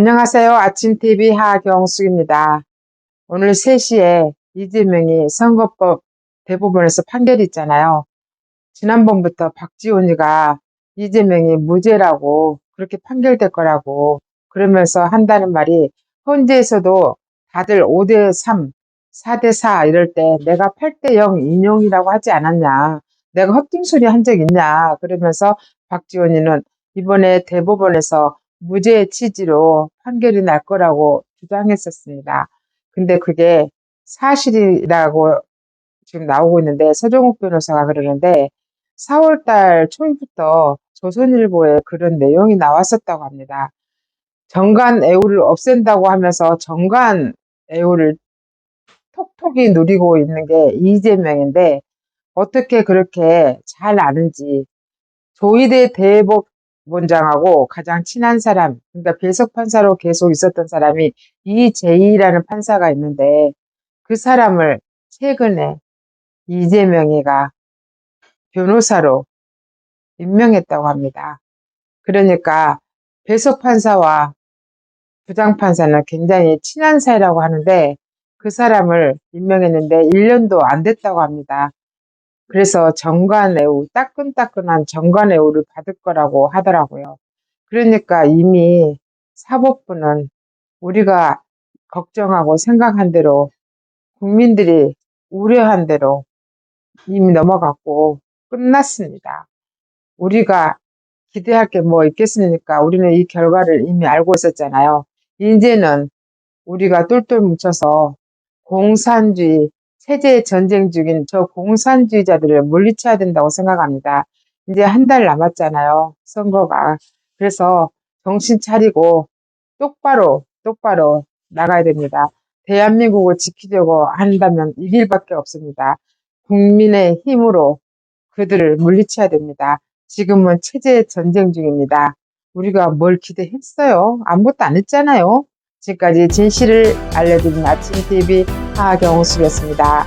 안녕하세요. 아침TV 하경숙입니다. 오늘 3시에 이재명이 선거법 대법원에서 판결이 있잖아요. 지난번부터 박지원이가 이재명이 무죄라고 그렇게 판결될 거라고 그러면서 한다는 말이 헌재에서도 다들 5대3, 4대4 이럴 때 내가 8대0 인용이라고 하지 않았냐. 내가 헛등소리 한 적 있냐. 그러면서 박지원이는 이번에 대법원에서 무죄의 취지로 판결이 날 거라고 주장했었습니다. 근데 그게 사실이라고 지금 나오고 있는데 서정욱 변호사가 그러는데 4월달 초부터 조선일보에 그런 내용이 나왔었다고 합니다. 정관 애우를 없앤다고 하면서 정관 애우를 톡톡히 누리고 있는 게 이재명인데 어떻게 그렇게 잘 아는지 조희대 대법 원장하고 가장 친한 사람, 그러니까 배석 판사로 계속 있었던 사람이 이재희라는 판사가 있는데 그 사람을 최근에 이재명이가 변호사로 임명했다고 합니다. 그러니까 배석 판사와 부장 판사는 굉장히 친한 사이라고 하는데 그 사람을 임명했는데 1년도 안 됐다고 합니다. 그래서 정관애우, 따끈따끈한 정관애우를 받을 거라고 하더라고요. 그러니까 이미 사법부는 우리가 걱정하고 생각한 대로 국민들이 우려한 대로 이미 넘어갔고 끝났습니다. 우리가 기대할 게 뭐 있겠습니까? 우리는 이 결과를 이미 알고 있었잖아요. 이제는 우리가 똘똘 뭉쳐서 공산주의, 체제 전쟁 중인 저 공산주의자들을 물리쳐야 된다고 생각합니다. 이제 한 달 남았잖아요. 선거가. 그래서 정신 차리고 똑바로, 똑바로 나가야 됩니다. 대한민국을 지키려고 한다면 이 길밖에 없습니다. 국민의 힘으로 그들을 물리쳐야 됩니다. 지금은 체제 전쟁 중입니다. 우리가 뭘 기대했어요? 아무것도 안 했잖아요. 지금까지 진실을 알려드린 아침TV 하경수였습니다.